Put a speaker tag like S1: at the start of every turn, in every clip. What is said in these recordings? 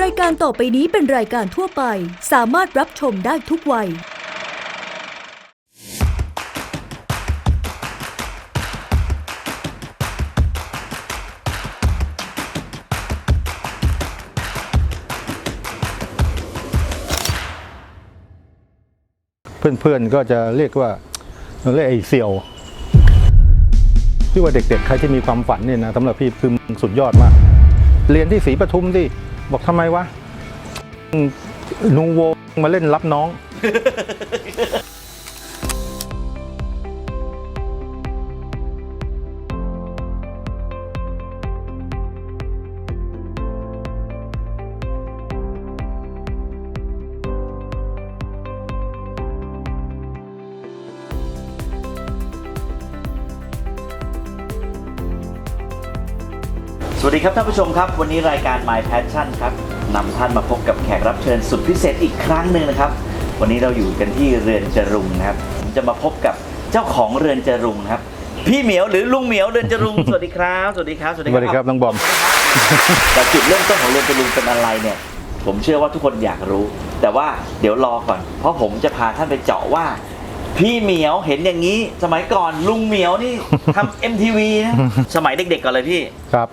S1: รายการต่อไปนี้เป็นรายการทั่วไป สามารถรับชมได้ทุกวัย
S2: เพื่อนๆก็จะเรียกว่าเรียกไอ้เสี่ยวพี่ว่าเด็กๆ ใครที่มีความฝันเนี่ยนะสำหรับพี่คือสุดยอดมาก เรียนที่ศรีปทุมดิ บอกทำไมวะนูโวมาเล่นรับน้อง
S3: สวัสดีครับท่านผู้ชมครับ วันนี้รายการ My Passion ครับนำท่านมาพบกับแขกรับเชิญสุดพิเศษอีกครั้งหนึ่งนะครับ วันนี้เราอยู่กันที่เรือนจรุงนะครับผมจะมาพบกับเจ้าของเรือนจรุงครับ พี่เหมียวหรือลุงเหมียวเรือนจรุง สวัสดีครับ สวัสดีครับ สวัส
S2: ส
S3: ดี
S2: วัสดีครับน้องบอม
S3: แต่จุดเริ่มต้นของเรือนจรุงเป็นอะไรเนี่ย ผมเชื่อว่าทุกคนอยากรู้ แต่ว่าเดี๋ยวรอก่อน เพราะผมจะพาท่านไปเจาะว่า พี่เหมียวเห็นอย่างนี้ สมัยก่อนลุงเหมียวนี่ทำ MTV นะสมัยเด็กๆก่อนเลยพี่
S2: ครับ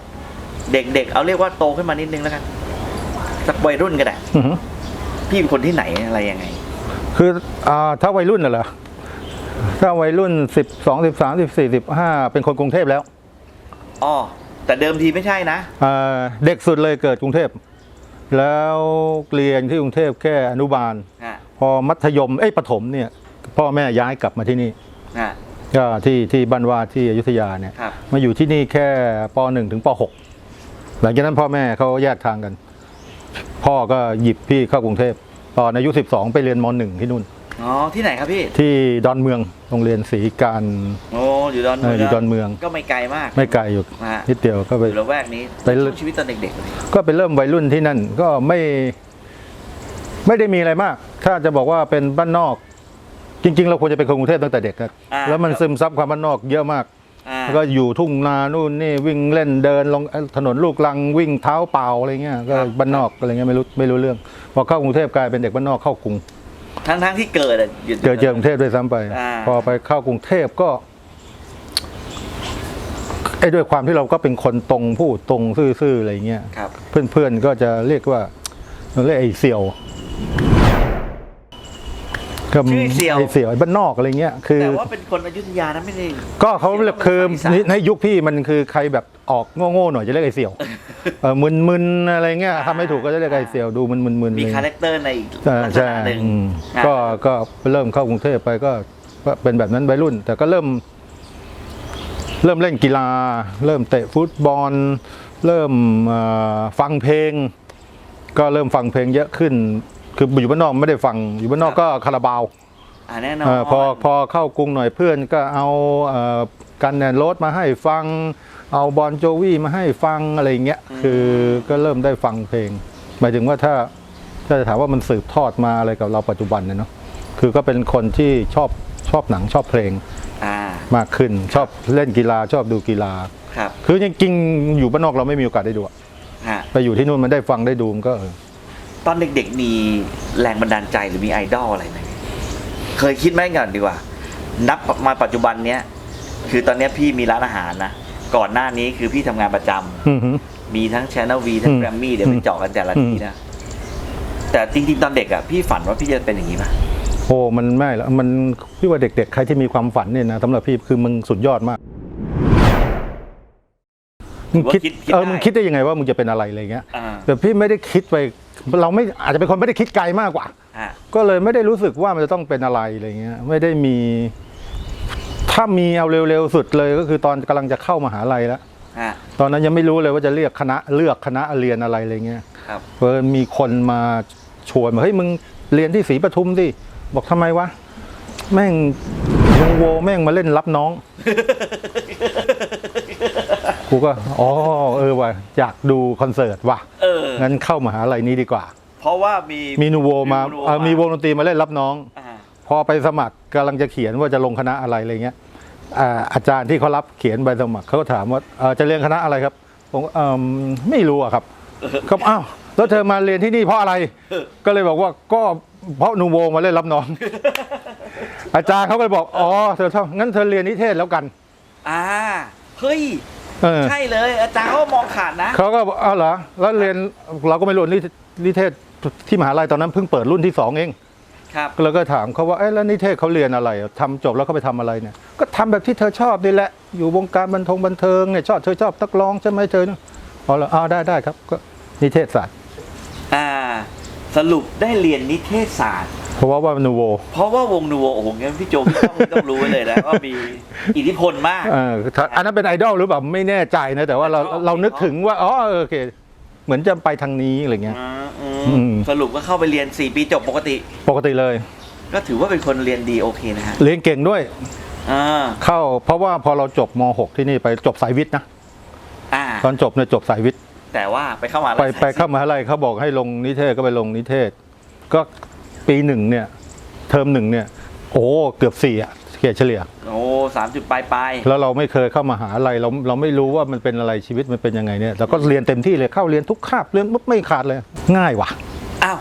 S3: เด็กๆ เอาเรียกว่าโตขึ้นมานิดนึงแล้วกันสักวัยรุ่นก็ได้
S2: อื้อหือ
S3: พี่เป็นคนที่ไหนอะไรยังไง
S2: คืออ่าถ้าวัยรุ่นน่ะเหรอถ้าวัยรุ่นสิบสองสิบสามสิบสี่สิบห้าเป็นคนกรุงเทพแล้ว
S3: อ๋อ แต่เดิมทีไม่ใช่นะ
S2: อ่าเด็กสุดเลยเกิดกรุงเทพ แล้วเรียนที่กรุงเทพแค่อนุบาล
S3: ฮะ
S2: พอมัธยมเอ้ยประถมเนี่ยพ่อแม่ย้ายกลับมาที่นี่
S3: ฮะ
S2: ก็ที่ที่บ้านวาดที่อยุธยาเนี่ย
S3: ครับ
S2: มาอยู่ที่นี่แค่ป .1 ถึงป .6 หลังจากนั้นพ่อแม่เขาแยกทางกัน พ่อก็หยิบพี่เข้ากรุงเทพตอนอายุ12 ไปเรียนม .1 ที่นู่น
S3: อ๋อ ที่ไหนครับพี่
S2: ที่ดอนเมืองโรงเรียนศรีการ
S3: โอ้อยู่ดอน
S2: เอ
S3: เมื
S2: อ
S3: อง
S2: อยู่ดอนเมือง
S3: ก็ไม่ไกลมาก
S2: ไม่ไกลอยู่
S3: ฮะ
S2: นิดเดียวก็ไป
S3: อยู่ละแวกนี้
S2: ไป
S3: ช่วงชีวิตตอนเด็กๆเลย
S2: ก็ไปเริ่มวัยรุ่นที่นั่นก็ไม่ ไม่ได้มีอะไรมาก ถ้าจะบอกว่าเป็นบ้านนอก จริง ๆ เราควรจะเป็นคนกรุงเทพตั้งแต่เด็กครับ
S3: อ่า
S2: แล้วมันซึมซับความบ้านนอกเยอะมาก
S3: อ่า
S2: แล้วก็อยู่ทุ่งนานู่นนี่วิ่งเล่นเดินลงถนนลูกลังวิ่งเท้าเปล่าอะไรเงี้ยก็บ้านนอกอะไรเงี้ยไม่รู้ไม่รู้เรื่องพอเข้ากรุงเทพกลายเป็นเด็กบ้านนอกเข้ากรุง
S3: ทั้งทั้งๆที่เกิดอะยู่
S2: เจอเจอกรุงเทพด้วยซ้ำไป
S3: อ่า
S2: พอไปเข้ากรุงเทพก็ไอ้ด้วยความที่เราก็เป็นคนตรงพูดตรงซื่อๆอะไรเงี้ย
S3: ครับ
S2: เพื่อนๆก็จะเรียกว่าเรียกไอ้เสี่ยว ก็
S3: ชื่อเสี่ยว
S2: ไอ้เสี่ยวไอ้บ้านนอกอะไรเงี้ยคือ
S3: แต่ว่าเป็นคนอยุธยานะไม่ได้
S2: ก็เขาเรียกคือ
S3: อีสาน
S2: ในยุคพี่มันคือใครแบบออกโง่ๆหน่อยจะเรียกไอ้เสี่ยวเออมึนๆอะไรเงี้ยทำไม่ถูกก็จะเรียกไอ้เสี่ยวดูมึนๆมึนๆ
S3: มี
S2: อะไร
S3: คาแร
S2: เงี้ย
S3: คเตอร์ในอีก
S2: ใช่
S3: ลักษ
S2: ใช่
S3: ณะหนึ่ง
S2: อืม
S3: อะ
S2: ก็ก็เริ่มเข้ากรุงเทพไปก็ก็เป็นแบบนั้นวัยรุ่น แต่ก็เริ่ม เริ่มเล่นกีฬา เริ่มเตะฟุตบอล เริ่มเอ่อฟังเพลง ก็เริ่มฟังเพลงเยอะขึ้น คืออยู่บ้านนอกไม่ได้ฟังอยู่บ้านนอกก็คาราบาว
S3: อ่าแน่นอ
S2: เอนอพอพอเข้ากรุงหน่อยเพื่อนก็เอาเอ่อกันแนนโรสมาให้ฟัง เอาบอลโจวี่มาให้ฟังอะไรเงี้ยคือก็เริ่มได้ฟังเพลง หมายถึงว่าถ้าถ้าจะถามว่ามันสืบทอดมาอะไรกับเราปัจจุบันเนี่ยเนาะคือก็เป็นคนที่ชอบชอบหนังชอบเพลง
S3: อ่ามา
S2: กขึ้น ชอบเล่นกีฬาชอบดูกีฬา
S3: ครับ
S2: คือจริงๆอยู่บ้านนอกเราไม่มีโอกาสได้ดูอะ
S3: ฮะ
S2: ไปอยู่ที่นู่นมันได้ฟังได้ดูมันก็เออ
S3: ตอนเด็กๆมีแรงบันดาลใจหรือมีไอดอลอะไรไหมเคยคิดไหมก่อนดีกว่า นับมาปัจจุบันเนี้ยคือตอนเนี้ยพี่มีร้านอาหารนะก่อนหน้านี้คือพี่ทำงานประจำ
S2: อือหือ
S3: มีทั้ง Channel V ทั้ง
S2: อืม
S3: แกรมมี่เดี๋ยวไป
S2: อืม
S3: เจาะกันแต่ละ
S2: อืม
S3: ทีนะแต่จริงๆตอนเด็กอะพี่ฝันว่าพี่จะเป็นอย่างนี้ป่ะ
S2: โอ้ มันไม่ละมันพี่ว่าเด็ก ๆ ใครที่มีความฝันเนี่ยนะสำหรับพี่คือมึงสุดยอดมากมึงคิด
S3: คิดคิด
S2: เออ
S3: ได้
S2: มึงคิดได้ยังไงว่ามึงจะเป็นอะไรอะไรเงี้ย
S3: อ่า
S2: แต่พี่ไม่ได้คิดไป เราไม่อาจจะเป็นคนไม่ได้คิดไกลมากกว่า
S3: อ่า
S2: ก็เลยไม่ได้รู้สึกว่ามันจะต้องเป็นอะไรอะไรเงี้ยไม่ได้มี ถ้ามีเอาเร็วๆสุดเลยก็คือตอนกำลังจะเข้ามหาลัยแล้ว
S3: อ่า
S2: ตอนนั้นยังไม่รู้เลยว่าจะเลือกคณะเลือกคณะเรียนอะไรอะไรเงี้ย
S3: ครับ
S2: เออมีคนมาชวนมาเฮ้ยมึงเรียนที่ศรีปทุมสิบอกทำไมวะ แม่งวงโวแม่งมาเล่นรับน้อง กูก็อ๋อเออว่ะอยากดูคอนเสิร์ตว่ะ
S3: เออ
S2: งั้นเข้ามหาลัยนี้ดีกว่า
S3: เพราะว่ามี
S2: มีนูโวมา
S3: นูโเอ
S2: อมีวงดนตรีมาเล่นรับน้อง
S3: อ่า
S2: พอไปสมัครกำลังจะเขียนว่าจะลงคณะอะไรอะไรเงี้ยอ่าอาจารย์ที่เขารับเขียนใบสมัครเขาก็ถามว่าเอ่อจะเรียนคณะอะไรครับผมเอิ่มไม่รู้อะครับก็อ้าวแล้วเธอมาเรียนที่นี่เพราะอะไร
S3: เออ
S2: ก็เลยบอกว่าก็เพราะนูโวมาเล่นรับน้อง อาจารย์เขาก็เลยบอกอ๋อเธอชอบงั้นเธอเรียนนิเทศแล้วกัน
S3: อ่า เฮ้ย
S2: เออ
S3: ใช่เลย อาจารย์เขามองขาดนะ
S2: เขาก็บอกอ้าวเหรอแล้วเรียนเราก็ไม่รู้นินิเทศที่มหาลัยตอนนั้นเพิ่งเปิดรุ่นที่สองเอง
S3: ครับ
S2: เราก็ถามเขาว่าเอ๊ะแล้วนิเทศเขาเรียนอะไรทำจบแล้วเขาไปทำอะไรเนี่ย ก็ทำแบบที่เธอชอบนี่แหละ อยู่วงการบันเทงบันเทิงเนี่ยชอบเธอชอบนักร้องใช่ไหมเธอเนี่ยอ๋อเหรออ๋อได้ได้ครับก็นิเทศศาสตร์
S3: อ่า สรุปได้เรียนนิเทศศาสตร์
S2: เพราะว่าว่านูโว
S3: เพราะว่าวงนูโวโอ้โหงั้นพี่โจพี่ต้องต้องรู้ไว้เลยนะว่ามีอิทธิพลมาก
S2: เออถ้าอันนั้นเป็นไอดอลหรือเปล่าไม่แน่ใจนะ แต่ว่าเรา
S3: ชอบ
S2: เรานึกถึงว่า อ๋อเออโอเค เหมือนจะไปทางนี้อะไรเงี้ย
S3: อ่าอื
S2: อื
S3: ม
S2: ม
S3: สรุปก็เข้าไปเรียน 4 ปีจบปกติ
S2: ปกติเลย
S3: ก็ถือว่าเป็นคนเรียนดีโอเคนะฮะ
S2: เรียนเก่งด้วย
S3: อ่า
S2: เข้า เพราะว่าพอเราจบม .6 ที่นี่ไปจบสายวิทย์นะ
S3: อ่า
S2: ตอนจบเนี่ยจบสายวิทย์
S3: แต่ว่าไปเข้ามา
S2: ไปไปเข้ามหาลัยเขาบอกให้ลงนิเทศก็ไปลงนิเทศ ก็ปีหนึ่งเนี่ย เทอมหนึ่งเนี่ย โอ้เกือบสี่อะเกรดเฉลี่ย
S3: โอ้สามจุดปลายปลาย
S2: แล้วเราไม่เคยเข้ามหาลัยเราเราไม่รู้ว่ามันเป็นอะไรชีวิตมันเป็นยังไงเนี่ยเราก็เรียนเต็มที่เลยเข้าเรียนทุกคาบเรียนปุ๊บไม่ขาดเลย ง่ายว่ะ
S3: อ้าว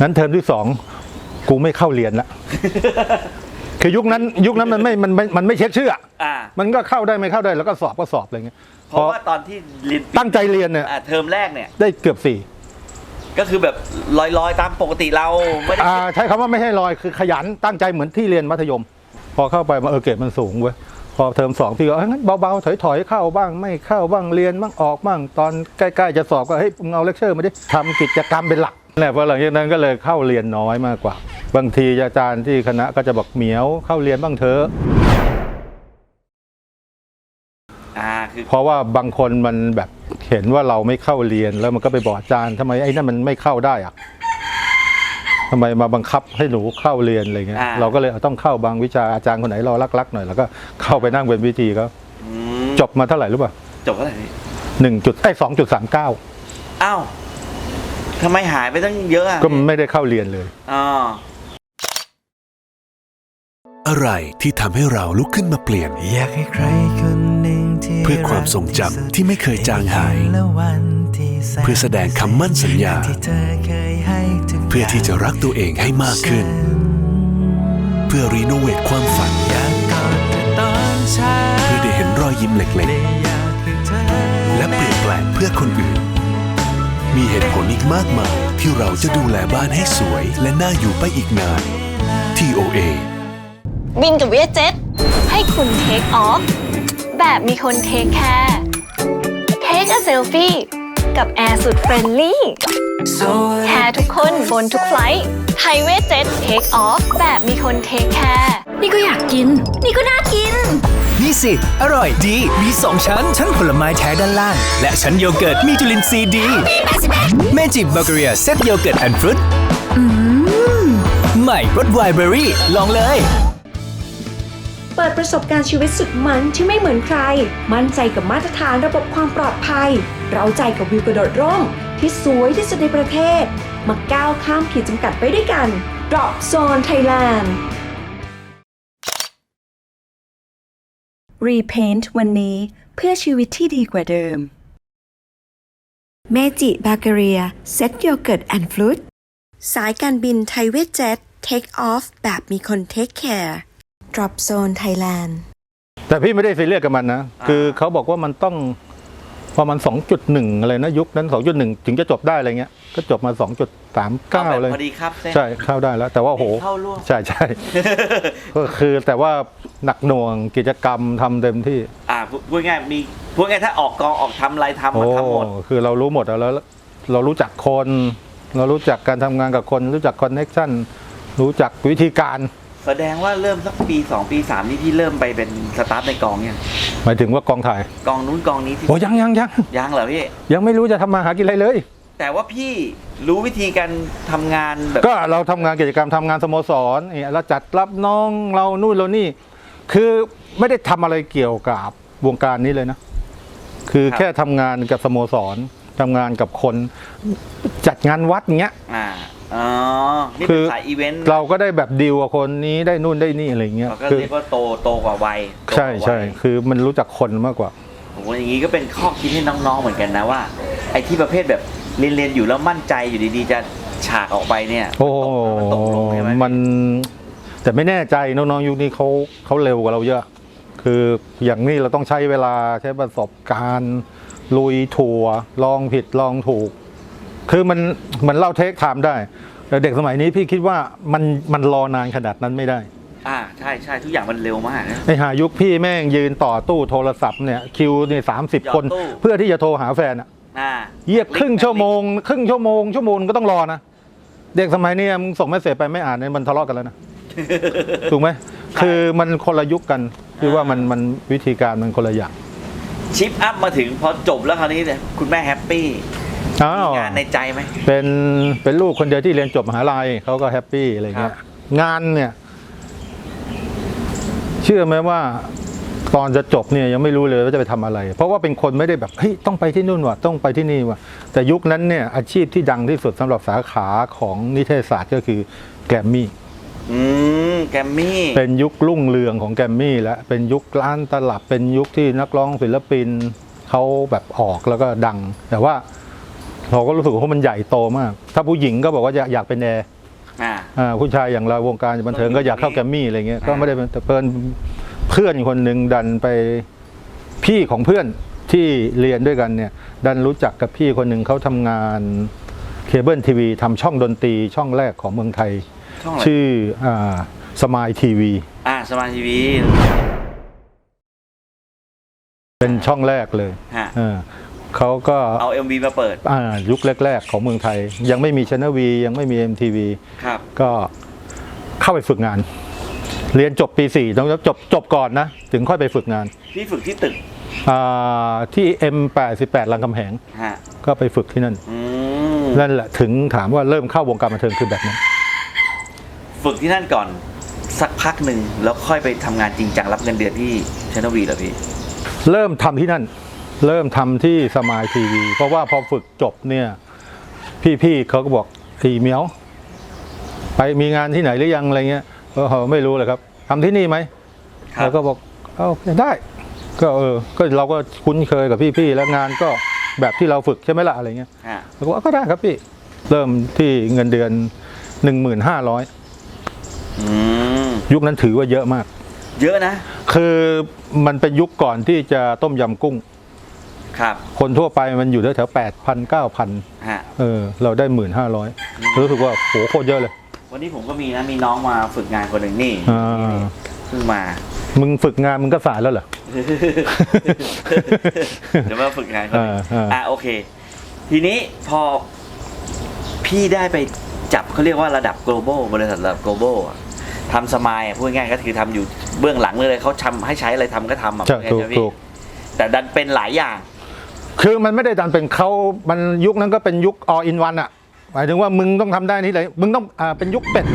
S2: นั้นเทอมที่สองกูไม่เข้าเรียนละ คือยุคนั้นยุคนั้นมันไม่มันไม่มันไม่เช็คชื่ออะ
S3: อ่า
S2: มันก็เข้าได้ไม่เข้าได้แล้วก็สอบก็สอบอะไรเงี้ย
S3: เพราะว่าตอนที่เรียนปี
S2: ตั้งใจเรียนเนี่ย
S3: อ่าเทอมแรกเนี่ย
S2: ได้เกือบสี่
S3: ก็คือแบบลอยๆ ตามปกติเราไม่ได้
S2: อ่าใช้คำว่าไม่ให้ลอยคือขยันตั้งใจเหมือนที่เรียนมัธยม พอเข้าไปมาเออเกรดมันสูงเว้ยพอเทอมสองพี่ก็เอ้ยงั้นเบาๆถอยๆเข้าบ้างไม่เข้าบ้างเรียนบ้างออกบ้างตอนใกล้ๆจะสอบก็เฮ้ยมึงเอาเลคเชอร์มาดิทำกิจกรรมเป็นหลัก แหละพอหลังจากนั้นก็เลยเข้าเรียนน้อยมากกว่า บางทีอาจารย์ที่คณะก็จะบอกเหมียวเข้าเรียนบ้างเถอะ
S3: อ่าคือ
S2: เพราะว่าบางคนมันแบบเห็นว่าเราไม่เข้าเรียนแล้วมันก็ไปบอกอาจารย์ทำไมไอ้นั่นมันไม่เข้าได้อะทำไมมาบังคับให้หนูเข้าเรียนอะไรเงี้ย
S3: อ่า
S2: เราก็เลยเอาต้องเข้าบางวิชาอาจารย์คนไหนเรารักๆหน่อยแล้วก็เข้าไปนั่งเป็นวิธีเขา
S3: อืม
S2: จบมาเท่าไหร่รู้ป่ะ
S3: จบเท่าไหร่พี่
S2: หนึ่งจุดไอ้สองจุดสามเก้า
S3: อ้าว ทำไมหายไปตั้งเยอะอะ
S2: ก็ไม่ได้เข้าเรียนเลย
S3: อ๋อ
S4: อะไรที่ทำให้เราลุกขึ้นมาเปลี่ยน
S5: อยากให้ใครคนหนึ่งที่
S4: เพื่อความทรงจำที่ไม่เคยจางหาย
S5: และวันที่สน
S4: เพื่อแสดงคำมั่นสัญญา
S5: ที่เธอเคยให้ทุก
S4: เพื่อที่จะรักตัวเองให้มากขึ้น เพื่อรีโนเวทความฝัน
S5: อยากกอดเธอตอนเช้า
S4: เพื่อได้เห็นรอยยิ้มเล็ก
S5: และอยากให้เธอ
S4: ๆ และเปลี่ยนแปลงเพื่อคนอื่น มีเหตุผลอีกมากมายที่เราจะดูแลบ้านให้สวย และน่าอยู่ไปอีกนาน TOA
S6: บินกับเวียเจ็ตให้คุณเทคออฟแบบมีคนเทคแคร์เทคอะเซลฟี่กับแอร์สุดเฟรนลี่
S5: โซ
S6: แคร์ทุกคนบนทุกไฟลท์ไทยเวทเจ็ตเทคออฟแบบมีคนเทคแคร์นี่ก็อยากกิน นี่ก็น่ากิน
S7: นี่สิอร่อยดี มี 2 ชั้น ชั้นผลไม้แท้ด้านล่าง และชั้นโยเกิร์ตมีจุลินทรีย์ดีเมจิบัลเกเรียเซตโยเกิร์ตแอนด์ฟรุตใหม่รสไวน์เบอรี่ ลองเลย
S8: เปิดประสบการณ์ชีวิตสุดมันที่ไม่เหมือนใคร มั่นใจกับมาตรฐานระบบความปลอดภัย เราใจกับวิวกระโดดร่ม ที่สวยที่สุดในประเทศ มาก้าวข้ามขีดจำกัดไปด้วยกัน Drop Zone Thailand Repaint วันนี้เพื่อชีวิตที่ดีกว่าเดิม เมจิบาเกเรียเซ็ตโยเกิร์ตแอนด์ฟลุตสายการบินไทยเวทเจ็ตเทคออฟแบบมีคนเทคแคร์ Drop Zone Thailand
S2: แต่พี่ไม่ได้ซีเรียสกับมันนะ คือเขาบอกว่ามันต้อง ประมาณ2.1 อะไรนะยุคนั้น 2.1 ถึงจะจบได้อะไรเงี้ย ก็จบมา
S3: เอา
S2: 2.39
S3: แบบ
S2: เลย
S3: พอดีครับเส้น
S2: ใช่เข้าได้แล้ว แต่ว่าโห
S3: เข้าร่วม
S2: ใช่ใช่ก็คือแต่ว่าหนักหน่วงกิจกรรมทำเต็มที่
S3: อ่าพูดพูดง่ายมีพูดง่ายถ้าออกกองออกทำอะไรทำ
S2: โอ้
S3: มาทำหมด
S2: คือเรารู้หมดแล้วแล้ว เรารู้จักคน เรารู้จักการทำงานกับคน รู้จักคอนเน็ชันรู้จักวิธีการ
S3: แสดงว่าเริ่มสักปี2ปี3นี่พี่เริ่มไปเป็นสตาฟในกองเนี่ย
S2: หมายถึงว่ากองถ่าย
S3: กองนู้นกองนี้ที่
S2: โอ้ยังยังยัง
S3: ยังเหรอพี่
S2: ยังไม่รู้จะทำมาหากินอะไรเลย
S3: แต่ว่าพี่รู้วิธีการทำงานแบบ
S2: ก็เราทำงานกิจกรรมทำงานสโมสรเนี่ยเราจัดรับน้องเรานู่นเรานี่ คือไม่ได้ทำอะไรเกี่ยวกับวงการนี้เลยนะ คือแค่ทำงานกับสโมสร ทำงานกับคนจัดงานวัดอย่างเงี้ย
S3: อ่าอ๋อนี่
S2: คื
S3: เป็น
S2: อ
S3: สายอีเวนต์
S2: เราก็ได้แบบดีลกับคนนี้ได้นู่นได้นี่อะไรเงี้ย
S3: เราก็
S2: คือ
S3: เรียกว่าโตโตกว่าวัยโตกว่า
S2: ใช่ใช่
S3: วัย
S2: คือมันรู้จักคนมากกว่า
S3: ผมว่าอย่างนี้ก็เป็นข้อคิดให้น้องๆ เหมือนกันนะว่า ไอ้ที่ประเภทแบบเรียนเรียนอยู่แล้วมั่นใจอยู่ดีๆ จะฉากออกไปเนี่ย
S2: โอ้โห
S3: มันตกลงใช่ไหม
S2: มัน แต่ไม่แน่ใจน้องๆยุคนี้เขาเขาเร็วกว่าเราเยอะ คืออย่างนี้เราต้องใช้เวลาใช้ประสบการณ์ ลุยทัวร์ลองผิดลองถูก คือมันมันเล่าเทคไทม์ได้ แต่เด็กสมัยนี้พี่คิดว่ามันมันรอนานขนาดนั้นไม่ได้
S3: อ่าใช่ใช่ทุกอย่างมันเร็วมากนะ
S2: ไอ้หายุคพี่แม่งยืนต่อตู้โทรศัพท์เนี่ยคิวเนี่ยสามสิบ
S3: หยอด
S2: คน
S3: ตู้
S2: เพื่อที่จะโทรหาแฟนอะ
S3: อ่า
S2: เหยียบครึ่งชั่วโมงครึ่งชั่วโมงชั่วโมงก็ต้องรอนะ เด็กสมัยนี้มึงส่งเมสเซจไปไม่อ่านเนี่ยมันทะเลาะกันแล้วนะ ถูกไหมคือมันคนละยุคกัน คือว่ามันมันวิธีการมันคนละอย่าง
S3: ชิปอัพมาถึงพอจบแล้วคราวนี้เนี่ยคุณแม่แฮปปี้
S2: อ้าว
S3: มีงานในใจไหม
S2: เป็นเป็นลูกคนเดียวที่เรียนจบมหาลัยเขาก็แฮปปี้อะไรเงี้ย
S3: ครับ
S2: งานเนี่ย เชื่อไหมว่า ตอนจะจบเนี่ยยังไม่รู้เลยว่าจะไปทำอะไร เพราะว่าเป็นคนไม่ได้แบบเฮ้ยต้องไปที่นู่นว่ะต้องไปที่นี่ว่ะแต่ยุคนั้นเนี่ยอาชีพที่ดังที่สุดสำหรับสาขาของนิเทศศาสตร์ก็คือแกรมมี่
S3: อืมแกมมี่
S2: เป็นยุครุ่งเรืองของแกรมมี่แล้วเป็นยุคร้านตลับเป็นยุคที่นักร้องศิลปินเขาแบบออกแล้วก็ดัง แต่ว่าเราก็รู้สึกว่ามันใหญ่โตมาก ถ้าผู้หญิงก็บอกว่าอยากอยากเป็นแอร์
S3: อ่า
S2: อ่าผู้ชายอย่างเราวงการบันเทิงก็อยากเข้าแกรมมี่อะไรเงี้ยก็ไม่ได้เป็นแต่เพิ่นเพื่อนคนหนึ่งดันไปพี่ของเพื่อนที่เรียนด้วยกันเนี่ย ดันรู้จักกับพี่คนหนึ่งเขาทำงานเคเบิลทีวีทำช่องดนตรีช่องแรกของเมืองไทย
S3: ช่องอะไร
S2: ชื่ออ่าสมายทีวี
S3: อ่าสมาร์ททีวี
S2: เป็นช่องแรกเลย
S3: ฮะ
S2: เออเขาก็
S3: เอา MV มาเปิด
S2: อ่ายุคแรก ๆ ของเมืองไทย ยังไม่มีชนวียังไม่มี MTV
S3: ครับ
S2: ก็เข้าไปฝึกงาน เรียนจบปี 4 ต้องจบจบก่อนนะ ถึงค่อยไปฝึกงาน
S3: พี่ฝึกที่ตึก
S2: อ่าที่ M88 รามคำแหง
S3: ฮะ
S2: ก็ไปฝึกที่นั่น
S3: อืม
S2: นั่นแหละถึงถามว่าเริ่มเข้าวงการบันเทิงคือแบบนั้น
S3: ฝึกที่นั่นก่อนสักพักหนึ่งแล้วค่อยไปทำงานจริงจังรับเงินเดือนที่ชนวีเหรอพี่
S2: เริ่มทำที่นั่น เริ่มทำที่สมายทีวี เพราะว่าพอฝึกจบเนี่ย พี่ๆเขาก็บอกไอ้เหมียว ไปมีงานที่ไหนหรือยังอะไรเงี้ยเออไม่รู้เลยครับทำที่นี่ไหม
S3: ครับ
S2: แล้วก็บอกเอ้าได้ ก็เออ ก็เราก็คุ้นเคยกับพี่ๆแล้วงานก็แบบที่เราฝึกใช่ไหมล่ะอะไรเงี้ย
S3: ฮะ
S2: แล้วก็บอกก็ได้ครับพี่ เริ่มที่เงินเดือนหนึ่งหมื่นห้าร้อ ย
S3: อืม
S2: ยุคนั้นถือว่าเยอะมาก
S3: เยอะนะ
S2: คือมันเป็นยุคก่อนที่จะต้มยำกุ้ง
S3: ครับ
S2: คนทั่วไปมันอยู่แถวแปดพันเก้าพัน
S3: ฮะ
S2: เออ เราได้หมื่นห้าร้อยรู้สึกว่าโหโคตรเยอะเลย
S3: วันนี้ผมก็มีนะมีน้องมาฝึกงานคนหนึ่งนี่
S2: อ่า
S3: นี่เพิ่งมา
S2: มึงฝึกงานมึงก็สายแล้วเหรอ
S3: เดี๋ยวมาฝึกงานคนหนึ่ง
S2: อ่าอ่า
S3: อะโอเค ทีนี้พอพี่ได้ไปจับเขาเรียกว่าระดับ global บริษัทระดับ global อะ ทำสมายอะพูดง่ายๆก็คือทำอยู่เบื้องหลังเลยเขาทำให้ใช้อะไรทำก็ทำอะ
S2: ใช่
S3: พูดง่ายๆ
S2: ถูก
S3: ใช่ไหมพี่
S2: ถูก
S3: แต่ดันเป็นหลายอย่าง
S2: คือมันไม่ได้ดันเป็นเขามันยุคนั้นก็เป็นยุค all in one อะหมายถึงว่ามึงต้องทำได้นี่เลยมึงต้องอ่าเป็นยุคเป็ด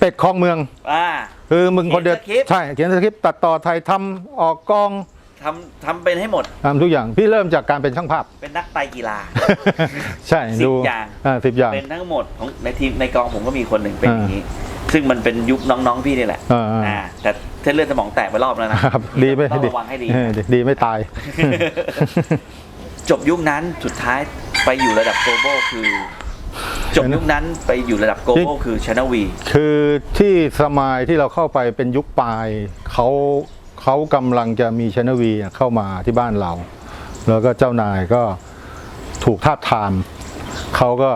S2: เป็ดคลองเมือง
S3: อ่า
S2: คือมึงคนเดียว
S3: เขียนสคริปต์
S2: ใช่เขียนสคริปต์ตัดต่อไทยทำออกกอง
S3: ทำทำเป็นให้หมด
S2: ทำทุกอย่างพี่เริ่มจากการเป็นช่างภาพ
S3: เป็นนักไตรกีฬา
S2: ใช่
S3: สิบ
S2: ดู
S3: อย่าง
S2: อ่าสิบอย่าง
S3: เป็นทั้งหมดของในทีมในกองผมก็มีคนหนึ่งเป็นอย่างนี้ ซึ่งมันเป็นยุคน้องๆพี่นี่แหละ
S2: อ่าอ่า
S3: อ่าแต่เส้นเลือดสมองแตกไปรอบแล้วนะครับ
S2: ดีไม่
S3: ต้อง
S2: ดี
S3: ระวังให้ดี
S2: เออดีไม่ตาย
S3: จบยุคนั้นสุดท้ายไปอยู่ระดับ global คือ จบยุคนั้นไปอยู่ระดับ global คือ Channel V
S2: คือที่สมายที่เราเข้าไปเป็นยุคปลายเขา เขากำลังจะมีชนวีเข้ามาที่บ้านเรา แล้วก็เจ้านายก็ถูกทาบทามเขาก็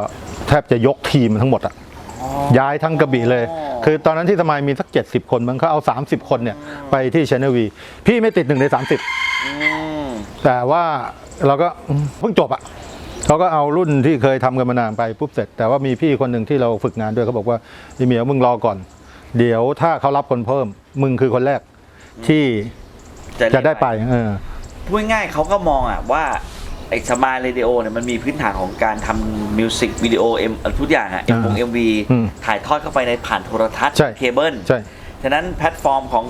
S2: แทบจะยกทีมทั้งหมดอะย้ายทั้งกระบี่เลย คือตอนนั้นที่สมายมีสัก 70 คนมันเขาเอา 30 คนเนี่ยไปที่ชนวี พี่ไม่ติดหนึ่งใน 30 แต่ว่าเราก็เพิ่งจบอะเขาก็เอารุ่นที่เคยทำกันมานานไปปุ๊บเสร็จ แต่ว่ามีพี่คนหนึ่งที่เราฝึกงานด้วยเขาบอกว่าพี่เหมียวมึงรอก่อน เดี๋ยวถ้าเขารับคนเพิ่ม มึงคือคนแรก ที่จะได้ไปเออ
S3: พูดง่ายๆเขาก็มองอะว่าไอ้สมายเรดิโอเนี่ยมันมีพื้นฐานของการทำมิวสิกวิดีโอเอ็มทุกอย่างอะเอ็มวง
S2: อ่า
S3: เอ็มวี
S2: อืม
S3: ถ่ายทอดเข้าไปในผ่านโทรทัศน์
S2: ใช่
S3: เคเบิล
S2: ใช่
S3: ฉะนั้นแพลตฟอร์มของ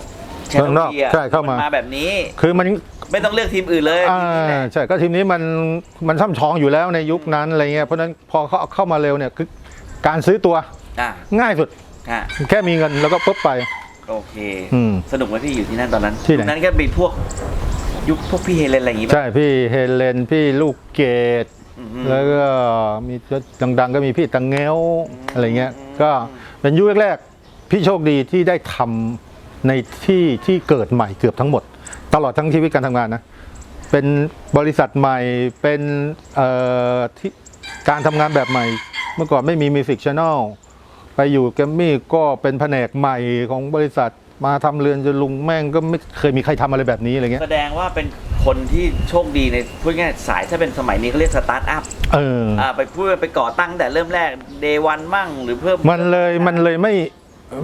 S2: เมือง
S3: Channel
S2: นอก
S3: V อะ
S2: ใช่เข้ามา
S3: นแบบนี้
S2: คือมัน
S3: ไม่ต้องเลือกทีมอื่นเลย
S2: อ่า
S3: ทีมนี้แหละ
S2: ใช่ก็ทีมนี้มันมันช่ำชองอยู่แล้วในยุคนั้นอะไรเงี้ยเพราะฉะนั้นพอเขาเข้ามาเร็วเนี่ยคือการซื้อตัว
S3: อ่า
S2: ง่ายสุด
S3: อ่า
S2: แค่มีเงินแล้วก็ปุ๊บไป
S3: โอเค
S2: อืม
S3: สนุกไหมพี่อยู่ที่นั่นตอนนั้น
S2: ที่ไหน
S3: ยุคนั้นก็มีพวก ยุคพวกพี่เฮเลนอะไรอย่างงี้ป่ะ
S2: ใช่พี่เฮเลนพี่ลูกเกดแล้วก็มีดังๆ ก็มีพี่ตังเงวอะไรเงี้ย ก็เป็นยุคแรกๆ พี่โชคดีที่ได้ทำในที่ที่เกิดใหม่เกือบทั้งหมด ตลอดทั้งชีวิตการทำงานนะ เป็นบริษัทใหม่เป็นเอ่อที่การทำงานแบบใหม่ เมื่อก่อนไม่มีมิวสิกช n นล ไปอยู่แกรมมี่ก็เป็นแผนกใหม่ของบริษัทมาทำเรือนจนลุงแม่งก็ไม่เคยมีใครทำอะไรแบบนี้อะไรเงี้ย
S3: แสดงว่าเป็นคนที่โชคดีในพูดง่ายๆสายถ้าเป็นสมัยนี้เขาเรียกสตาร์ทอัพ
S2: เออ
S3: อ่าไปพูดไปก่อตั้งแต่เริ่มแรกเดวันมั่งหรือเพิ่ม
S2: มันเลยมันเลยไม่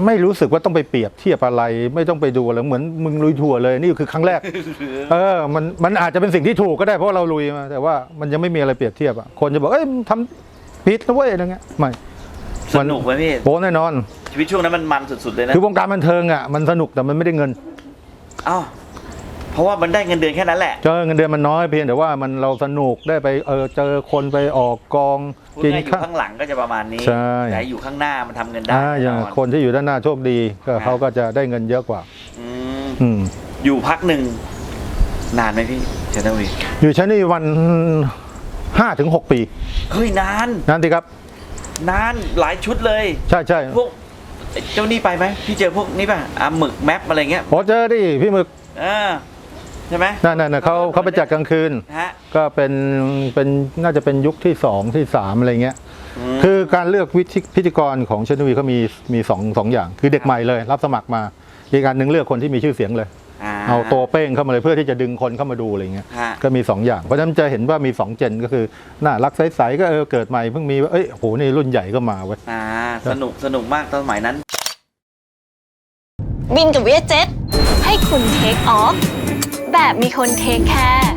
S2: ไม่รู้สึกว่าต้องไปเปรียบเทียบอะไร ไม่ต้องไปดูอะไรเหมือนมึงลุยถั่วเลยนี่คือครั้งแรก เออมันมันอาจจะเป็นสิ่งที่ถูกก็ได้เพราะเราลุยมาแต่ว่ามันยังไม่มีอะไรเปรียบเทียบอะคนจะบอกเอ้ยมึงทำผิดนะเว้ยอะไรเงี้ยไม่
S3: สนุกไหมพี่
S2: โบแน่นอน
S3: ชีวิตช่วงนั้นมันมันสุดๆเลยนะ
S2: คือวงการบันเทิงอะมันสนุกแต่มันไม่ได้เงิน
S3: อ้าวเพราะว่ามันได้เงินเดือนแค่นั้นแหละ
S2: เจอเงินเดือนมันน้อยเพียงแต่ว่ามันเราสนุกได้ไปเออเจอคนไปออกกอง
S3: พูด
S2: กิน
S3: ง่ายๆอยู่
S2: ข้าว
S3: ข้างหลังก็จะประมาณนี้
S2: ใช่
S3: แต่อยู่ข้างหน้ามันทำเงินได้
S2: อ่าอย่าง
S3: แน่นอน
S2: คนที่อยู่ด้านหน้าโชคดีก็
S3: อ่า
S2: เขาก็จะได้เงินเยอะกว่า
S3: อืม
S2: อืม
S3: อยู่พักหนึ่งนานไหมพี่เชนทวี
S2: อยู่ชั้นนี้วันห้าถึงหกปี
S3: เฮ้ยนาน
S2: นั่นสิครับ
S3: นานหลายชุดเลย
S2: ใช่ใช่
S3: พวกเจ้านี่ไปไหมพี่เจอพวกนี้ป่ะอ่าหมึกแมปอะไรเงี้ย
S2: โอ้เจอดิพี่หมึก
S3: อ่าใช่ไหม
S2: นั่นน่ะเขาเขาไปจัดกลางคืน
S3: ฮะ
S2: ก็เป็นเป็นน่าจะเป็นยุคที่สองที่สามอะไรเงี้ย
S3: ม
S2: คือการเลือกวิธีพิธีกรของชนวีเขามีมีสองสองอย่าง คือเด็กใหม่เลย รับสมัครมาอีกการหนึ่งเลือกคนที่มีชื่อเสียงเลย เอาตัวเป้งเข้ามาเลยเพื่อที่จะดึงคนเข้ามาดูอะไรเงี้ย
S3: ฮะ
S2: ก็มีสองอย่าง เพราะฉะนั้นจะเห็นว่ามีสองเจนก็คือน่ารักใสๆก็เออเกิดใหม่เพิ่งมีว่าเอ้ยโหนี่รุ่นใหญ่ก็มาเว้ย
S3: อ่าสนุกสนุกมากตอนสมัยนั้น
S6: บินกับเวียเจ็ตให้คุณเทคออฟแบบมีคนเทคแคร์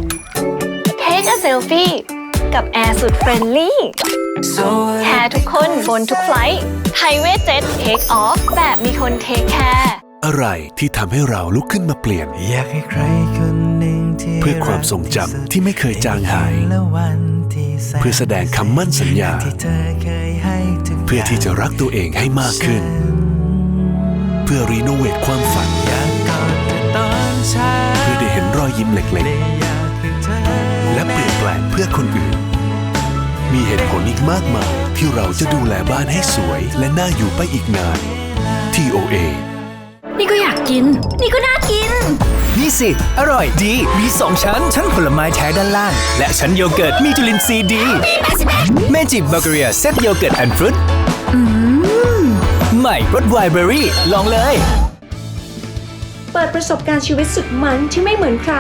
S6: เทคอะเซลฟี่กับแอร์สุดเฟรนลี่แคร์ทุกคนบนทุกไฟลท์ไทยเวทเจ็ตเทคออฟแบบมีคนเทคแคร์
S4: อะไรที่ทำให้เราลุกขึ้นมาเปลี่ยน
S5: อยากให้ใครคนหนึ่งที่
S4: เพื่อความทรงจำที่ไม่เคยจางหาย
S5: และวันที่สน
S4: เพื่อแสดงคำมั่นสัญญา
S5: ที่เธอเคยให้ทุก
S4: เพื่อที่จะรักตัวเองให้มากขึ้น เพื่อรีโนเวทความฝัน
S5: อยากกอดเธอตอนเช้า
S4: เพื่อได้เห็นรอยยิ้มเล็ก
S5: และอยากให้เธอ
S4: ๆ และเปลี่ยนแปลงเพื่อคนอื่น มีเหตุผลอีกมากมายที่เราจะดูแลบ้านให้สวย และน่าอยู่ไปอีกนาน TOA
S1: นี่ก็อยากกิน นี่ก็น่ากิน
S7: นี่สิ อร่อยดี มี2ชั้น ชั้นผลไม้แท้ด้านล่าง และชั้นโยเกิร์ตมีจุลินทรีย์ดีเมจิบัลเกเรียเซตโยเกิร์ตแอนด์ฟรุตใหม่รสไวน์เบอรี่ ลองเลย
S8: เปิดประสบการณ์ชีวิตสุดมันที่ไม่เหมือนใคร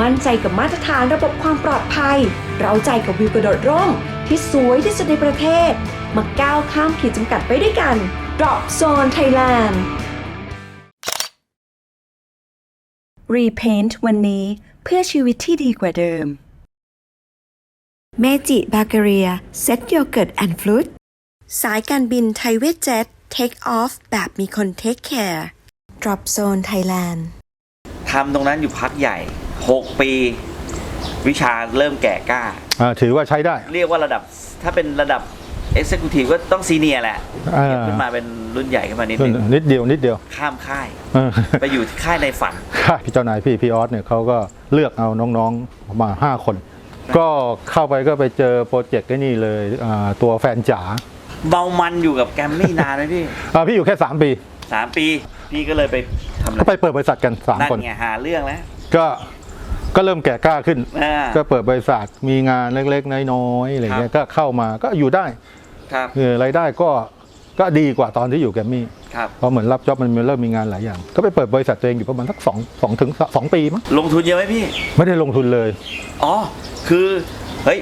S8: มั่นใจกับมาตรฐานระบบความปลอดภัย เราใจกับวิวกระโดดร่ม ที่สวยที่สุดในประเทศ มาก้าวข้ามขีดจำกัดไปด้วยกัน Drop Zone Thailand
S1: Repaint วันนี้เพื่อชีวิตที่ดีกว่าเดิม เมจิบาเกเรียเซ็ตโยเกิร์ตแอนด์ฟลุตสายการบินไทยเวทเจ็ตเทคออฟแบบมีคนเทคแคร์ Drop Zone Thailand
S3: ทำตรงนั้นอยู่พักใหญ่ 6 ปี วิชาเริ่มแก่กล้า
S2: อ่าถือว่าใช้ได้
S3: เรียกว่าระดับถ้าเป็นระดับ Executive ก็ต้องซีเนียแหละ
S2: อ่า
S3: เดี๋ยวขึ้นมาเป็นรุ่นใหญ่ขึ้นมานิดนึง
S2: นิดเดียวนิดเดียว
S3: ข้ามค่าย
S2: เออ
S3: ไปอยู่ที่ค่ายในฝัน
S2: ค่ะพี่เจ้านายพี่พี่ออสเนี่ยเขาก็เลือกเอาน้องๆมาห้าคน ก็เข้าไปก็ไปเจอโปรเจกต์ไอ้นี่เลยอ่าตัวแฟนจ๋า
S3: เมามันอยู่กับแกรมมี่นานไหมพี่
S2: อ่าพี่อยู่แค่ 3 ปี
S3: สามปี พี่ก็เลยไปทำอะไร
S2: ก็ไปเปิดบริษัทกัน
S3: นั่น
S2: 3คน
S3: ไงหาเรื่องแล้ว
S2: ก็ก็เริ่มแก่กล้าขึ้น
S3: อ่า
S2: ก็เปิดบริษัทมีงานเล็กๆ น้อยๆอะไรเงี้ยก็เข้ามาก็อยู่ได้
S3: ครับ
S2: คือรายได้ก็ก็ดีกว่าตอนที่อยู่แกรมมี่
S3: ครับ
S2: เพราะเหมือนรับจ็อบมันเริ่มมีงานหลายอย่าง ก็ไปเปิดบริษัทตัวเองอยู่ประมาณสักสองสองถึงสองปีมั้ง
S3: ลงทุนเยอะไหมพี่
S2: ไม่ได้ลงทุนเลย
S3: อ๋อ คือเฮ้ย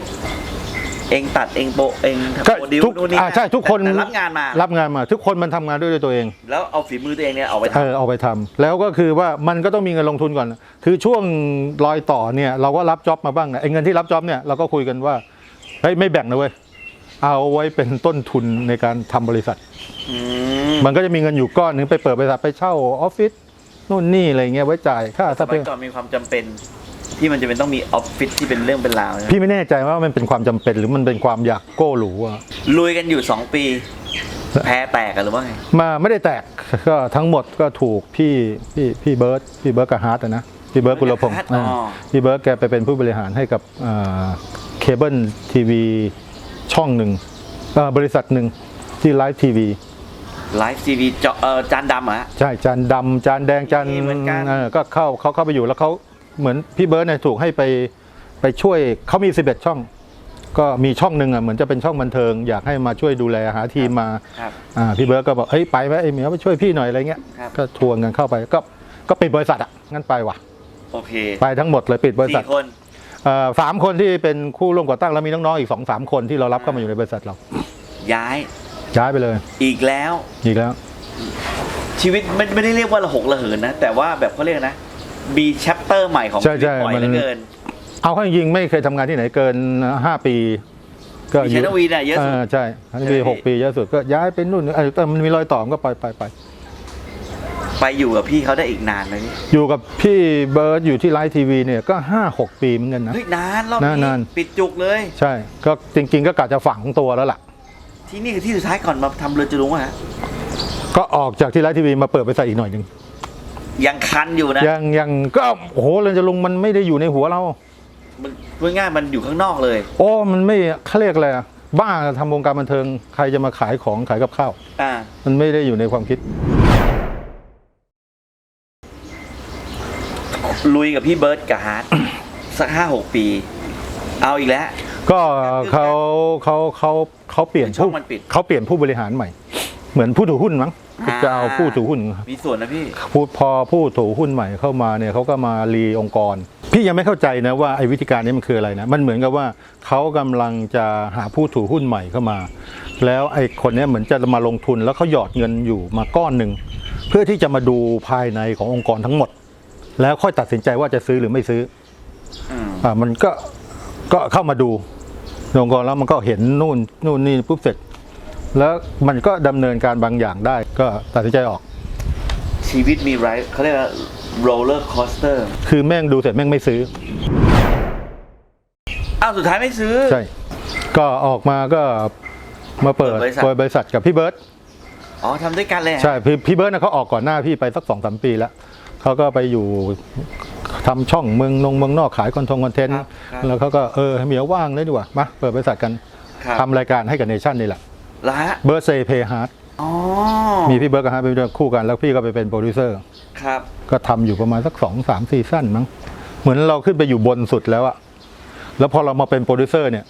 S3: เองตัดเองโปะเอง
S2: ก็
S3: โปรดิว
S2: ทุก
S3: นู่นนี่
S2: อ่าใช่ทุกคน
S3: แต่รับงานมา
S2: รับงานมา ทุกคนมันทำงานด้วยด้วยตัวเอง
S3: แล้วเอาฝีมือตัวเองเนี่ยเอาไป
S2: เออ
S3: ทำ
S2: เอาไปทำแล้วก็คือว่ามันก็ต้องมีเงินลงทุนก่อน คือช่วงรอยต่อเนี่ยเราก็รับจ็อบมาบ้างนะไอ้เงินที่รับจ็อบเนี่ยเราก็คุยกันว่าเฮ้ยไม่แบ่งนะเว้ย เอาไว้เป็นต้นทุนในการทำบริษัท
S3: อืม
S2: มันก็จะมีเงินอยู่ก้อนหนึงไปเปิดบริษัทไปเช่าออฟฟิศนู่นนี่อะไรเงี้ยไว้จ่ายค่า
S3: ส
S2: ถ้า
S3: มั
S2: เป็
S3: ย
S2: น
S3: ก่อนมีความจำเป็นที่มันจะเป็นต้องมีออฟฟิศที่เป็นเรื่องเป็นราวนะ
S2: พี่ไม่แน่ใจว่ามันเป็นความจำเป็นหรือมันเป็นความอยากโก้หรูอะ
S3: ลุยกันอยู่ 2 ปี แพ้แตกกันหรือว่าไง
S2: มาไม่ได้แตกก็ทั้งหมดก็ถูกพี่พี่พี่เบิร์ตพี่เบิร์ตกับฮาร์ดอะนะพี่เบิร์ตกุลพงศ์
S3: อ๋อ
S2: อ่าพี่เบิร์ตแกไปเป็นผู้บริหารให้กับอ่าเคเบิลทีวี ช่องหนึ่งเอ่อบริษัทหนึ่งที่ไลฟ์ทีวี
S3: ไลฟ์ทีวีจอเอ่อจานดำเหรอฮะ
S2: ใช่จานดำจานแดงจาน
S3: มีเหมือนกัน
S2: เออก็เข้าเขาเข้าไปอยู่แล้วเขาเหมือนพี่เบิร์ดเนี่ยถูกให้ไปไปช่วยเขามี 11 ช่อง ก็มีช่องหนึ่งอะเหมือนจะเป็นช่องบันเทิง อยากให้มาช่วยดูแลหาทีมมา
S3: ครับ
S2: อ่าพี่เบิร์ดก็บอกเฮ้ยไปไหมไอ้เหมียวไปช่วยพี่หน่อยอะไรเงี้ย
S3: ครับ
S2: ก็ทวงกันเข้าไปก็ก็ปิดบริษัทอะงั้นไปว่ะ
S3: โอเค
S2: ไปทั้งหมดเลยปิดบริษัท
S3: สี่คน
S2: เอ่อ สามคนที่เป็นคู่ร่วมก่อตั้งแล้วมีน้องๆอีกสองสามคนที่เรารับเข้ามาอยู่ในบริษัทเรา
S3: ย้าย
S2: ย้ายไปเลย
S3: อีกแล้ว
S2: อีกแล้ว
S3: ชีวิตไม่ไม่ได้เรียกว่าระหกระเหินนะ แต่ว่าแบบเขาเรียกนะมีแชปเตอร์ใหม่ของ
S2: ใช่
S3: ชีวิต
S2: ใช่
S3: บ่อย
S2: มัน
S3: เหลือเกิน
S2: เอาเข้าจริงๆไม่เคยทำงานที่ไหนเกิน5ปีก็
S3: มี Channel V น่ะเยอะสุด
S2: ใช่ทัน
S3: ใช่
S2: ปี
S3: ไหม
S2: หกปีเยอะสุดก็ย้ายไปนู่นเออแต่มันมีรอยต่อมก็ไปไปไป
S3: ไปอยู่กับพี่เขาได้อีกนานไหมพี่
S2: อยู่กับพี่เบิร์ดอยู่ที่ไลฟ์ทีวีเนี่ยก็ 5 6 ปีเหมือนกันนะ
S3: เฮ้ยนานรอบ
S2: นาน
S3: นี้
S2: นาน
S3: ปิดจุกเลย
S2: ใช่ก็จริง ๆ ก็กะจะฝังตัวแล้วล่ะ
S3: ที่นี่คือที่สุดท้ายก่อนมาทำเรือจุลุงอะฮะ
S2: ก็ออกจากที่ไลฟ์ทีวีมาเปิดบริษัทอีกหน่อยหนึ่ง
S3: ยังคันอยู่นะ
S2: ยังยังก็โอ้โหเรนจะลงมันไม่ได้อยู่ในหัวเรา
S3: มันพูดง่ายๆมันอยู่ข้างนอกเลย
S2: โอ้มันไม่เขาเรียกอะไรอะบ้าทำวงการบันเทิงใครจะมาขายของขายกับข้าว
S3: อ่า
S2: มันไม่ได้อยู่ในความคิด
S3: ลุยกับพี่เบิร์ดกับฮาร์ดสักห้าหกปี เอาอีกแล้ว
S2: ก็เขาเขาเขาเขาเปลี่ยน
S3: ช่อ
S2: ผู้
S3: งมันปิด
S2: เขาเปลี่ยนผู้บริหารใหม่ เหมือนผู้ถือหุ้นมั้ง
S3: อ่า
S2: จะเอาผู้ถือหุ้น
S3: มีส่วนนะพี่
S2: ผู้พอผู้ถือหุ้นใหม่เข้ามาเนี่ยเขาก็มารีองค์กร พี่ยังไม่เข้าใจนะว่าไอ้วิธีการนี้มันคืออะไรนะมันเหมือนกับว่าเขากำลังจะหาผู้ถือหุ้นใหม่เข้ามา แล้วไอ้คนเนี้ยเหมือนจะมาลงทุนแล้วเขาหยอดเงินอยู่มาก้อนหนึ่งเพื่อที่จะมาดูภายในขององค์กรทั้งหมด แล้วค่อยตัดสินใจว่าจะซื้อหรือไม่ซื้อ
S3: อืม
S2: อ่ามันก็ก็เข้ามาดูองค์กรแล้วมันก็เห็นนู่นนู่นนี่ปุ๊บเสร็จ แล้วมันก็ดำเนินการบางอย่างได้ ก็ตัดสินใจออก
S3: ชีวิตมีไรเขาเรียกว่าโรลเลอร์คอสเตอร์
S2: คือแม่งดูเสร็จแม่งไม่ซื้อ
S3: อ้าวสุดท้ายไม่ซื้อ
S2: ใช่ก็ออกมาก็มาเปิด
S3: เปิดบริษัท
S2: เปิดบริษัทกับพี่เบิร์ต
S3: อ๋อทำด้วยกันเลยฮะ
S2: ใช่พี่พี่เบิร์ตนะเขาออกก่อนหน้าพี่ไปสักสองสามปีแล้ว เขาก็ไปอยู่ทำช่องเมืองนงเมืองนอกขายคอนทงคอนเทนต์
S3: ครับครับ
S2: แล้วเขาก็เออเหมียวว่างเลยดีกว่ามาเปิดบริษัทกัน
S3: ครับ
S2: ทำรายการให้กับเนชั่นนี่แหละ
S3: แล้วฮะ
S2: เบิร์ดเซย์เพย์ฮาร์ด
S3: อ๋อ
S2: มีพี่เบิร์ดกับฮาร์ดเป็นคู่กันแล้วพี่ก็ไปเป็นโปรดิวเซอร์
S3: ครับ
S2: ก็ทำอยู่ประมาณสักสองสามซีซั่นมั้งเหมือนเราขึ้นไปอยู่บนสุดแล้วอะแล้วพอเรามาเป็นโปรดิวเซอร์เนี่ย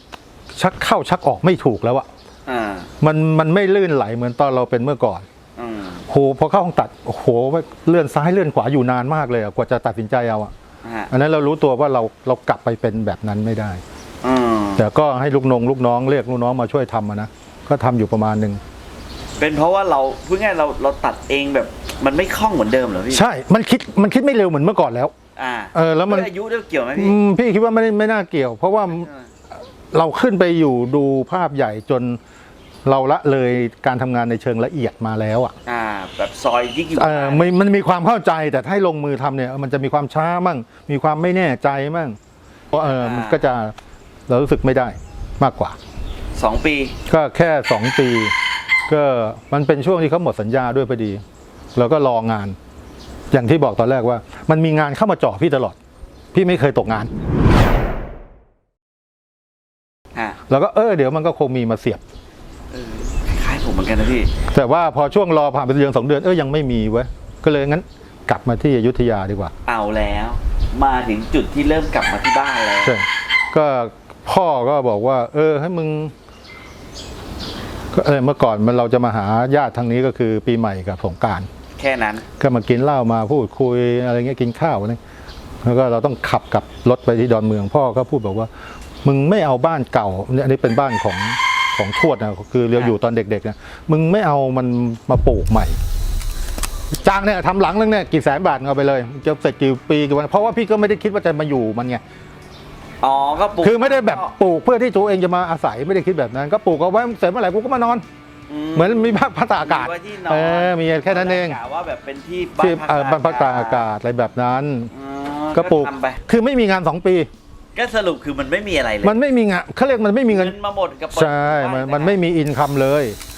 S2: ชักเข้าชักออกไม่ถูกแล้วอะ
S3: อ่า
S2: มันมันไม่ลื่นไหลเหมือนตอนเราเป็นเมื่อก่อน
S3: อืม
S2: โหพอเข้าห้องตัดโอ้โหเลื่อนซ้ายเลื่อนขวาอยู่นานมากเลยอะกว่าจะตัดสินใจเอาอะ
S3: ฮะ
S2: อันนั้นเรารู้ตัวว่าเราเรากลับไปเป็นแบบนั้นไม่ได้
S3: อืม
S2: แต่ก็ให้ลูกน้องลูกน้องเรียกลูกน้องมาช่วยทำอะนะก็ทำอยู่ประมาณหนึ่ง
S3: เป็นเพราะว่าเราพูดง่ายๆเราเราตัดเองแบบมันไม่คล่องเหมือนเดิมเหรอพี่
S2: ใช่ มันคิดมันคิดไม่เร็วเหมือนเมื่อก่อนแล้ว
S3: อ่า
S2: เออแล้วมัน
S3: ด้วยอายุด้วยเกี่ยวไหมพี่
S2: อืมพี่คิดว่าไม่ได้ไม่น่าเกี่ยว เพราะว่าเราขึ้นไปอยู่ดูภาพใหญ่จน เราละเลยการทำงานในเชิงละเอียดมาแล้วอะ
S3: อ่าแบบซอยยิกอยู่
S2: เออมันมันมีความเข้าใจแต่ถ้าให้ลงมือทำเนี่ย มันจะมีความช้ามั่ง มีความไม่แน่ใจมั่งเพราะเออมันก็จะเรารู้สึกไม่ได้มากกว่า
S3: สองปี
S2: ก็แค่สองปี ก็มันเป็นช่วงที่เขาหมดสัญญาด้วยพอดีเราก็รองาน อย่างที่บอกตอนแรกว่า มันมีงานเข้ามาเจ่อพี่ตลอด พี่ไม่เคยตกงาน
S3: อ่า
S2: แล้วก็เออเดี๋ยวมันก็คงมีมาเสียบ
S3: เออ คล้ายๆผมเหมือนกันนะพี่
S2: แต่ว่าพอช่วงรอผ่านไปเดือนสองเดือนเออยังไม่มีเว้ยก็เลยงั้นกลับมาที่อยุธยาดีกว่า
S3: เอาแล้ว มาถึงจุดที่เริ่มกลับมาที่บ้านแล้ว
S2: ใช่ก็พ่อก็บอกว่า เออ ให้มึงก็เออเมื่อก่อนมันเราจะมาหาญาติทางนี้ก็คือปีใหม่กับสงกราร
S3: แค่นั้น
S2: ก็มากินเหล้ามาพูดคุยอะไรเงี้ยกินข้าวนะแล้วก็เราต้องขับกลับรถไปที่ดอนเมือง พ่อก็พูดบอกว่า มึงไม่เอาบ้านเก่าเนี่ยอันนี้เป็นบ้านของ ของทวดนะคือเราอยู่ตอนเด็กๆนะมึงไม่เอามันมาปลูกใหม่จ้างเนี่ยทำหลังนึงเนี่ยกี่แสนบาทเอาไปเลยจะเสร็จกี่ปีกี่วันเพราะว่าพี่ก็ไม่ได้คิดว่าจะมาอยู่มันไง
S3: อ๋อก็ปลูก
S2: คือไม่ได้แบบปลูกเพื่อที่ตัวเองจะมาอาศัยไม่ได้คิดแบบนั้น ก็ปลูกเอาไว้เสร็จเมื่อไหร่กูก็มานอน เหมือนมีพักพักตากอากาศ
S3: มีไว้ที่นอน
S2: เออมีแค่นั้นเอง
S3: กะว่าแบบเป็นที่
S2: ที่
S3: พัก
S2: เอ่อบ้านพักตากอากาศอะไรแบบนั้น
S3: อ๋อ
S2: ก็ปลูก
S3: ทำไป
S2: คือไม่มีงานสองปี
S3: ก็สรุปคือมันไม่มีอะไรเลย
S2: มันไม่มีงานเขาเรียกมันไม่มีเงิน
S3: เงินมาหมดกับ
S2: ใช่มันมันไม่มีอินคัมเลย
S3: อ